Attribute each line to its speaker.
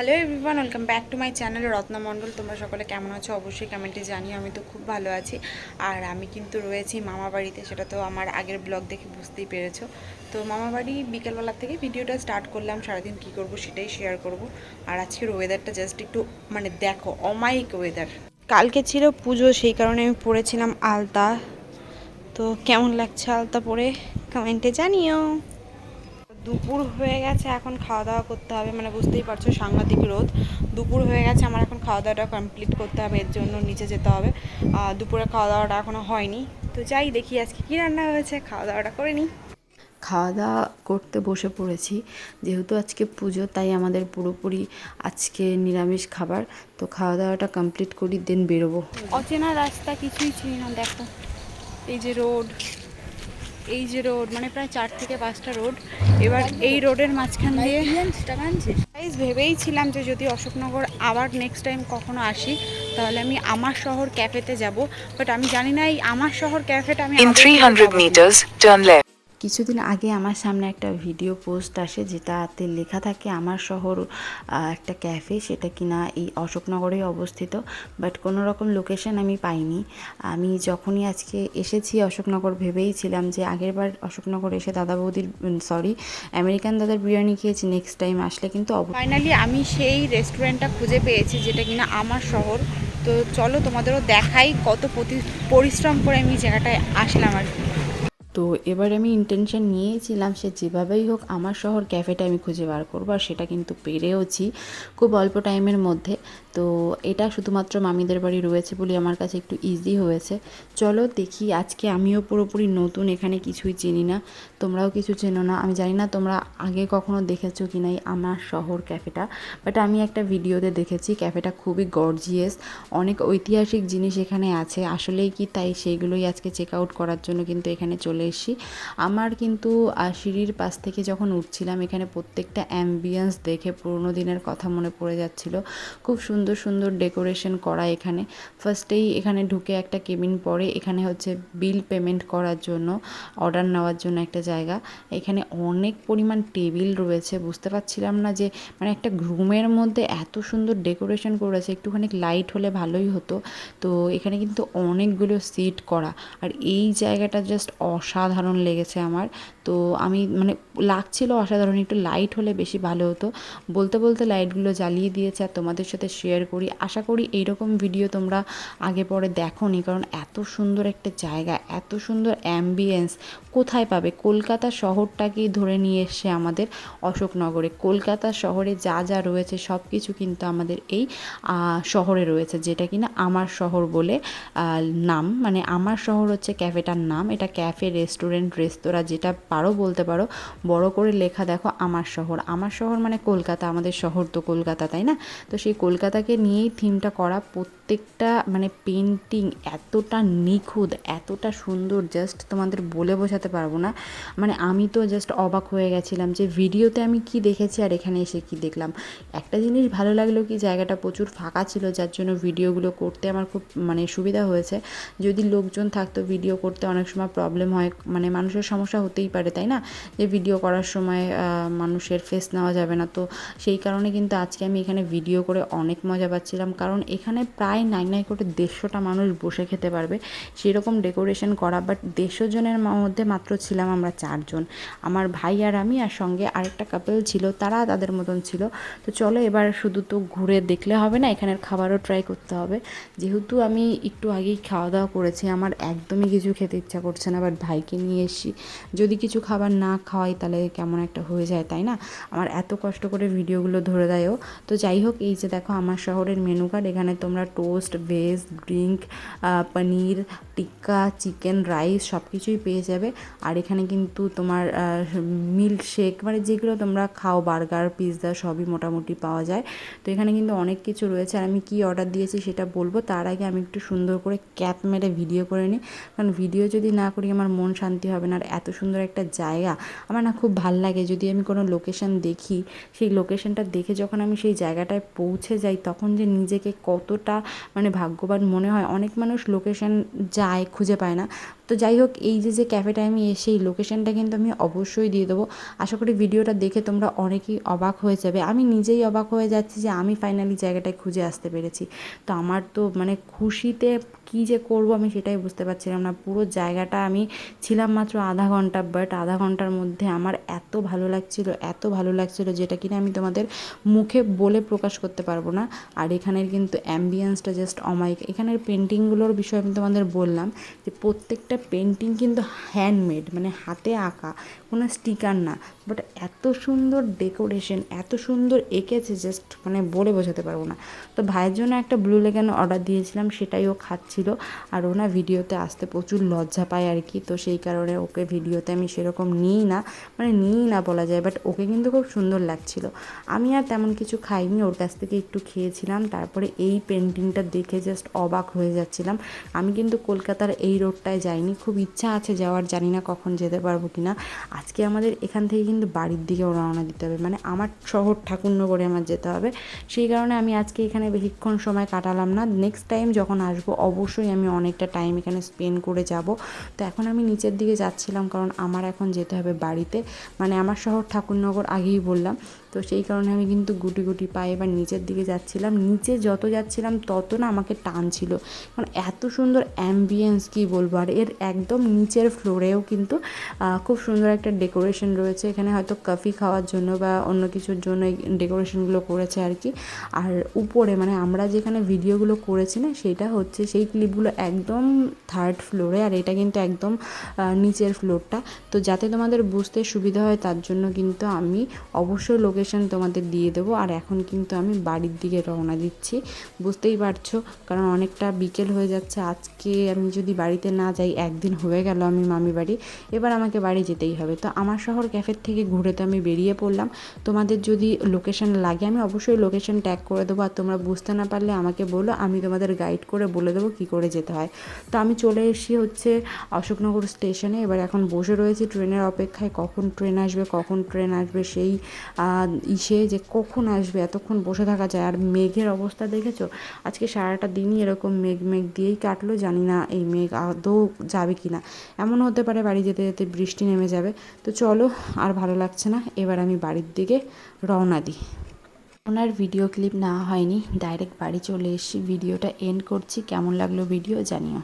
Speaker 1: Hello everyone welcome back to my channel Ratna Mondal তোমরা সকলে কেমন আছো? অবশ্যই কমেন্টে জানিও, আমি তো খুব ভালো আছি। আর আমি কিন্তু রয়েছি মামা বাড়িতে সেটা তো আমার আগের ব্লগ দেখে বুঝতেই পেরেছ। তো মামা বাড়ি বিকেলবেলা থেকে ভিডিওটা স্টার্ট করলাম, সারাদিন কী করব সেটাই শেয়ার করব। আর আজকের ওয়েদারটা জাস্ট একটু মানে দেখো, অমায়িক ওয়েদার কালকে ছিল পুজো, সেই কারণে আমি পড়েছিলাম আলতা। তো কেমন লাগছে আলতা পরে? কমেন্টে জানিও। দুপুর হয়ে গেছে এখন খাওয়া দাওয়া করতে হবে। মানে বুঝতেই পারছ সাংঘাতিক রোদ। দুপুর হয়ে গেছে আমার এখন খাওয়া দাওয়াটা কমপ্লিট করতে হবে এর জন্য নিচে যেতে হবে। আহ, দুপুরে খাওয়া দাওয়াটা এখনও হয়নি। তো যাই দেখি আজকে কী রান্না হয়েছে খাওয়া দাওয়াটা করে নিই।
Speaker 2: খাওয়া দাওয়া করতে বসে পড়েছি যেহেতু আজকে পুজো তাই আমাদের পুরোপুরি আজকে নিরামিষ খাবার। তো খাওয়া দাওয়াটা কমপ্লিট করি দেন বেরোবো।
Speaker 1: অচেনা রাস্তা কিছুই চিনি না দেখো। এই যে রোড এই যে রোড মানে প্রায় চার থেকে পাঁচটা রোড এবার এই রোডের মাঝখান দিয়ে গাইজ ভেবেইছিলাম যে যদি অশোকনগর আবার নেক্সট টাইম কখনো আসি তাহলে আমি আমার শহর ক্যাফেতে যাব বাট আমি জানি না এই আমার শহর ক্যাফেটা আমি কোথায়
Speaker 3: 300
Speaker 1: পাবো।
Speaker 3: meters, turn left.
Speaker 2: কিছুদিন আগে আমার সামনে একটা ভিডিও পোস্ট আসে যেটাতে লেখা থাকে, আমার শহর একটা ক্যাফে, সেটা কিনা এই অশোকনগরেই অবস্থিত, বাট কোনো রকম লোকেশন আমি পাইনি। আমি যখনই আজকে এসেছি অশোকনগর ভেবেইছিলাম যে আগেরবার অশোকনগর এসে দাদা বৌদির সরি আমেরিকান দাদার বিরিয়ানি খেয়েছি নেক্সট টাইম আসলে কিন্তু
Speaker 1: ফাইনালি আমি সেই রেস্টুরেন্টটা খুঁজে পেয়েছি যেটা কিনা আমার শহর। তো চলো তোমাদেরও দেখাই কত পরিশ্রম করে আমি জায়গাটায় আসলাম আর কি।
Speaker 2: তো এবার আমি ইন্টেনশন নিয়েছিলাম সে যেভাবেই হোক আমার শহর ক্যাফেটা আমি খুঁজে বার করব, আর সেটা কিন্তু পেরেওছি খুব অল্প টাইমের মধ্যে। তো এটা শুধুমাত্র মামিদের বাড়ি রয়েছে বলে আমার কাছে একটু ইজি হয়েছে। চলো দেখি আজকে আমিও পুরোপুরি নতুন, এখানে কিছুই চিনি না। তোমরাও কিছু চেনো না। আমি জানি না তোমরা আগে কখনো দেখেছ কি নাই আমার শহর ক্যাফেটা বাট আমি একটা ভিডিওতে দেখেছি, ক্যাফেটা খুবই গর্জিয়াস অনেক ঐতিহাসিক জিনিস এখানে আছে। আসলেই কি তাই সেইগুলোই আজকে চেক আউট করার জন্য কিন্তু এখানে চলে এসেছি। আমার কিন্তু সিঁড়ির পাশ থেকে যখন উঠছিলাম, এখানে প্রত্যেকটা অ্যাম্বিয়েন্স দেখে পুরোনো দিনের কথা মনে পড়ে যাচ্ছিল। খুব সুন্দর সুন্দর সুন্দর ডেকোরেশন করা এখানে। ফার্স্টেই এখানে ঢুকে একটা কেবিন পরে, এখানে হচ্ছে বিল পেমেন্ট করার জন্য, অর্ডার নেওয়ার জন্য একটা জায়গা। এখানে অনেক পরিমাণ টেবিল রয়েছে, বুঝতে পারছিলাম না যে মানে একটা রুমের মধ্যে এত সুন্দর ডেকোরেশন করেছে, একটুখানি লাইট হলে ভালোই হতো। তো এখানে কিন্তু অনেকগুলো সিট করা। আর এই জায়গাটা জাস্ট অসাধারণ লেগেছে আমার। তো আমি মানে লাগছিল অসাধারণ, একটু লাইট হলে বেশি ভালো হতো। বলতে বলতে লাইটগুলো জ্বালিয়ে দিয়েছে, আর তোমাদের সাথে শেয়ার করি। আশা করি এইরকম ভিডিও তোমরা আগে পরে দেখো নি কারণ এত সুন্দর একটা জায়গা, এত সুন্দর অ্যাম্বিয়েন্স কোথায় পাবে? কলকাতা শহরটাকেই ধরে নিয়ে এসছে আমাদের অশোকনগরে। কলকাতা শহরে যা যা রয়েছে সব কিছু কিন্তু আমাদের এই শহরে রয়েছে, যেটা কিনা আমার শহর বলে নাম। মানে আমার শহর হচ্ছে ক্যাফেটার নাম। এটা ক্যাফে, রেস্টুরেন্ট, রেস্তোরাঁ, যেটা পারো বলতে পারো। বড় করে লেখা দেখো, আমার শহর। আমার শহর মানে কলকাতা, আমাদের শহর তো কলকাতা, তাই না? তো সেই কলকাতাকে নিয়েই থিমটা করা প্রত্যেকটা মানে পেন্টিং এতটা নিখুঁত, এতটা সুন্দর, জাস্ট তোমাদের বলে বোঝাতে পারব না। মানে আমি তো জাস্ট অবাক হয়ে গেছিলাম যে ভিডিওতে আমি কি দেখেছি আর এখানে এসে কি দেখলাম। একটা জিনিস ভালো লাগল কি জায়গাটা প্রচুর ফাঁকা ছিল, যার জন্য ভিডিওগুলো করতে আমার খুব মানে সুবিধা হয়েছে। যদি লোকজন থাকতো ভিডিও করতে অনেক সময় প্রবলেম হয়। মানে মানুষের সমস্যা হতেই পারে, তাই না? যে ভিডিও করার সময় মানুষের ফেস নেওয়া যাবে না। তো সেই কারণে কিন্তু আজকে আমি এখানে ভিডিও করে অনেক মজা পাচ্ছিলাম। কারণ এখানে প্রায় নাই নাই করে দেড়শোটা মানুষ বসে খেতে পারবে। সেরকম ডেকোরেশন করা বাট দেড়শো জনের মধ্যে মাত্র ছিলাম আমরা চারজন। আমার ভাই আর আমি আর সঙ্গে আরেকটা কাপেল ছিল, তারা তাদের মতন ছিল। তো চলো এবার শুধু তো ঘুরে দেখলে হবে না, এখানের খাবারও ট্রাই করতে হবে। যেহেতু আমি একটু আগেই খাওয়া দাওয়া করেছি, আমার একদমই কিছু খেতে ইচ্ছা করছে না বাট ভাইকে নিয়ে এসছি। যদি কিছু খাবার না খাওয়াই তাহলে কেমন একটা হয়ে যায়, তাই না? আমার এত কষ্ট করে ভিডিওগুলো ধরে দেয়ও। তো যাই হোক, এই যে দেখো আমার শহরের মেনু কার্ড এখানে তোমরা toast veg drink paneer tikka chicken rice সব কিছুই পেয়ে যাবে। আর এখানে কিন্তু তোমার মিল্ক শেক মানে যেগুলো তোমরা খাও বার্গার পিৎজা সবই মোটামুটি পাওয়া যায়। তো এখানে কিন্তু অনেক কিছু রয়েছে আর আমি কী অর্ডার দিয়েছি সেটা বলব। তার আগে আমি একটু সুন্দর করে ক্যাপ মেরে ভিডিও করে নিই। কারণ ভিডিও যদি না করি আমার মন শান্তি হবে না। আর এত সুন্দর একটা জায়গা, আমার না খুব ভালো লাগে। যদি আমি কোনো লোকেশন দেখি, সেই লোকেশনটা দেখে যখন আমি সেই জায়গাটায় পৌঁছে যাই, তখন যে নিজেকে কতটা মানে ভাগ্যবান মনে হয়। অনেক মানুষ লোকেশন যায়, খুঁজে পায় না। তো যাই হোক, এই যে যে ক্যাফেটা আমি এসে এই লোকেশনটা কিন্তু আমি অবশ্যই দিয়ে দেবো। আশা করি ভিডিওটা দেখে তোমরা অনেকেই অবাক হয়ে যাবে। আমি নিজেই অবাক হয়ে যাচ্ছি যে আমি ফাইনালি জায়গাটায় খুঁজে আসতে পেরেছি। তো আমার তো মানে খুশিতে কী যে করব আমি সেটাই বুঝতে পারছিলাম না। পুরো জায়গাটা আমি ছিলাম মাত্র আধা ঘণ্টা বাট আধা ঘণ্টার মধ্যে আমার এত ভালো লাগছিল, এত ভালো লাগছিল যেটা কিনা আমি তোমাদের মুখে বলে প্রকাশ করতে পারব না। আর এখানের কিন্তু অ্যাম্বিয়েন্সটা জাস্ট অমায়িক। এখানের পেন্টিংগুলোর বিষয়ে আমি তোমাদের বললাম যে প্রত্যেকটা পেন্টিং কিন্তু হ্যান্ডমেড মানে হাতে আঁকা। কোনো স্টিকার না। বাট এত সুন্দর ডেকোরেশন এত সুন্দর এঁকেছে জাস্ট মানে বলে বোঝাতে পারব না। তো ভাইয়ের জন্য একটা ব্লু লেগান অর্ডার দিয়েছিলাম, সেটাই ও খাচ্ছিল। আর ও না ভিডিওতে আসতে প্রচুর লজ্জা পায় আর কি। তো সেই কারণে ওকে ভিডিওতে আমি সেরকম নিই না। মানে নিই না বলা যায় বাট ওকে কিন্তু খুব সুন্দর লাগছিল। আমি আর তেমন কিছু খাইনি, ওর কাছ থেকে একটু খেয়েছিলাম। তারপরে এই পেন্টিংটা দেখে জাস্ট অবাক হয়ে যাচ্ছিলাম। আমি কিন্তু কলকাতার এই রোডটায় যাইনি। খুব ইচ্ছা আছে যাওয়ার, জানি না কখন যেতে পারব কি না আজকে আমাদের এখান থেকে কিন্তু বাড়ির দিকেও রওনা দিতে হবে। মানে আমার শহর ঠাকুরনগরে আমার যেতে হবে। সেই কারণে আমি আজকে এখানে বেশিক্ষণ সময় কাটালাম না। নেক্সট টাইম যখন আসব, অবশ্যই আমি অনেকটা টাইম এখানে স্পেন্ড করে যাব। তো এখন আমি নিচের দিকে যাচ্ছিলাম কারণ আমার এখন যেতে হবে বাড়িতে। মানে আমার শহর ঠাকুরনগর আগেই বললাম। তো সেই কারণে আমি কিন্তু গুটি গুটি পায়ে এবার নিচের দিকে যাচ্ছিলাম। নিচে যত যাচ্ছিলাম তত না আমাকে টানছিল কারণ এত সুন্দর অ্যাম্বিয়েন্স কি বলব? আর এর একদম নিচের ফ্লোরেও কিন্তু খুব সুন্দর একটা ডেকোরেশন রয়েছে, এখানে হয়তো কফি খাওয়ার জন্য বা অন্য কিছুর জন্য ডেকোরেশনগুলো করেছে আর কি। আর উপরে মানে আমরা যেখানে ভিডিওগুলো করেছি না, সেটা হচ্ছে সেই ক্লিপগুলো একদম থার্ড ফ্লোরে আর এটা কিন্তু একদম নিচের ফ্লোরটা তো যাতে তোমাদের বুঝতে সুবিধা হয়, তার জন্য কিন্তু আমি অবশ্যই লোকেশন তোমাদের দিয়ে দেবো। আর এখন কিন্তু আমি বাড়ির দিকে রওনা দিচ্ছি। বুঝতেই পারছ? কারণ অনেকটা বিকেল হয়ে যাচ্ছে। আজকে আমি যদি বাড়িতে না যাই, একদিন হয়ে গেল আমি মামি বাড়ি। এবার আমাকে বাড়ি যেতেই হবে। তো আমার শহর ক্যাফের থেকে ঘুরে তো আমি বেরিয়ে পড়লাম। তোমাদের যদি লোকেশন লাগে, আমি অবশ্যই লোকেশন ট্যাগ করে দেবো আর তোমরা বুঝতে না পারলে আমাকে বলো, আমি তোমাদের গাইড করে বলে দেবো কী করে যেতে হয়। তো আমি চলে এসেছি হচ্ছে অশোকনগর স্টেশনে এবার এখন বসে রয়েছি ট্রেনের অপেক্ষায়, কখন ট্রেন আসবে, কখন ট্রেন আসবে, সেই ইসে যে কখন আসবে, এতক্ষণ বসে থাকা যায়। আর মেঘের অবস্থা দেখেছ? আজকে সারাটা দিনই এরকম মেঘ মেঘ দিয়েই কাটলো, জানি না এই মেঘ আদৌ যাবে কি না এমন হতে পারে বাড়ি যেতে যেতে বৃষ্টি নেমে যাবে। তো চলো, আর ভালো লাগছে না। এবার আমি বাড়ির দিকে রওনা দিই। ওনার ভিডিও ক্লিপ না হয়নি। ডাইরেক্ট বাড়ি চলে এসেছি। ভিডিওটা এন্ড করছি। কেমন লাগল ভিডিও জানিও।